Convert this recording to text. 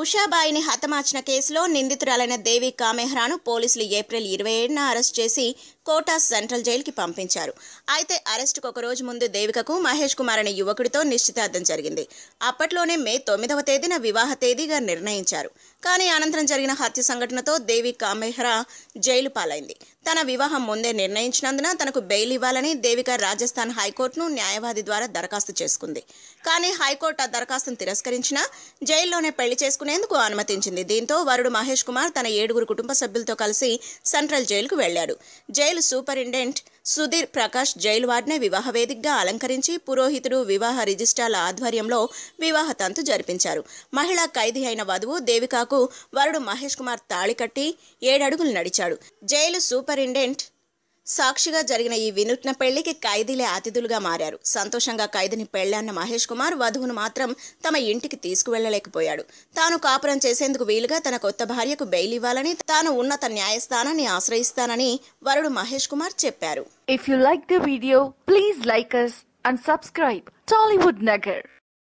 ఉషాబాయిని హతమార్చిన కేసులో నిందితురాలైన దేవి కామెహ్రాను పోలీసులు ఏప్రిల్ ఇరవై ఏడున అరెస్ట్ చేసి కోటా సెంట్రల్ జైలుకి పంపించారు. అయితే అరెస్టుకు ఒక రోజు ముందు దేవికకు మహేష్ కుమార్ అనే యువకుడితో నిశ్చితార్థం జరిగింది. అప్పట్లోనే మే తొమ్మిదవ తేదీన వివాహ తేదీగా నిర్ణయించారు. కానీ అనంతరం జరిగిన హత్య సంఘటనతో దేవి కామెహ్రా జైలు పాలైంది. తన వివాహం ముందే నిర్ణయించినందున తనకు బెయిల్ ఇవ్వాలని దేవిక రాజస్థాన్ హైకోర్టును న్యాయవాది ద్వారా దరఖాస్తు చేసుకుంది. కానీ హైకోర్టు ఆ దరఖాస్తును తిరస్కరించినా జైల్లోనే పెళ్ళి చేసుకుని చేసుకునేందుకు అనుమతించింది. దీంతో వరుడు మహేష్ కుమార్ తన ఏడుగురు కుటుంబ సభ్యులతో కలిసి సెంట్రల్ జైలుకు వెళ్ళాడు jail superintendent Sudhir Prakash jail వార్డ్నే వివాహ వేదికగా అలంకరించి పురోహితుడు వివాహ రిజిస్ట్రార్ల ఆధ్వర్యంలో వివాహ తంతు జరిపించారు. మహిళా ఖైదీ అయిన వధువు దేవికాకు వరుడు మహేష్ కుమార్ తాళి కట్టి ఏడడుగులు నడిచాడు. జైలు సూపరింటెండెంట్ సాక్షిగా జరిగిన ఈ వినూత్న పెళ్ళికి ఖైదీలే అతిథులుగా మారారు. సంతోషంగా ఖైదీని పెళ్ళన్న మహేష్ కుమార్ వధువును మాత్రం తమ ఇంటికి తీసుకువెళ్ళలేకపోయాడు. తాను కాపురం చేసేందుకు వీలుగా తన కొత్త భార్యకు బెయిల్ ఇవ్వాలని తాను ఉన్నత న్యాయస్థానాన్ని ఆశ్రయిస్తానని వరుడు మహేష్ కుమార్ చెప్పారు. If you like the video please like us and subscribe Tollywood Nagar.